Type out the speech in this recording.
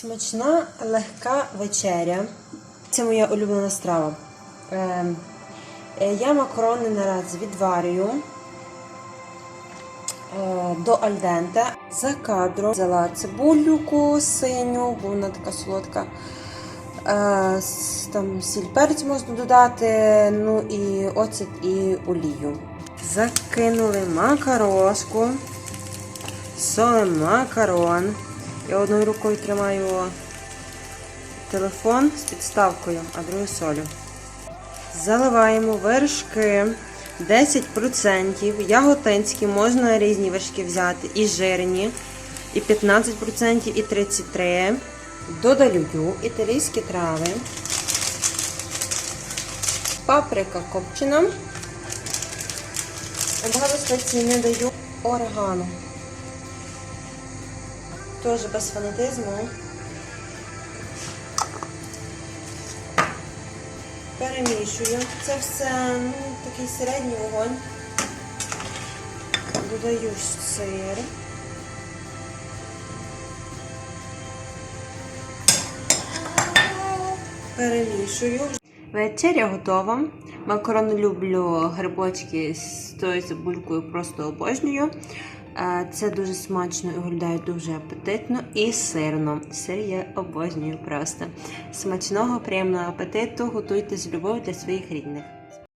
Смачна легка вечеря. Це моя улюблена страва. Е, е, я макарони нараз відварюю е, до альденте. За кадром взяла цибулюку синю, бо вона така солодка. Е, Там сіль перець можна додати, ну і оцет і олію. Закинули макарошку, солимо макарон. Я одною рукою тримаю телефон з підставкою, а другою солю. Заливаємо вершки 10%. Яготинські можна різні вершки взяти, і жирні, і 15%, і 33%. Додаю італійські трави, паприка копчена. Багато спецій не даю орегано. Теж без фанатизму. Перемішую. Це все ну, такий середній вогонь. Додаю сир. Перемішую. Вечеря готова. Макарони люблю грибочки з тою цибулькою, просто обожнюю. Е, Це дуже смачно і виглядає дуже апетитно і сирно. Сир я обожнюю просто. Смачного, приємного апетиту. Готуйте з любов'ю для своїх рідних.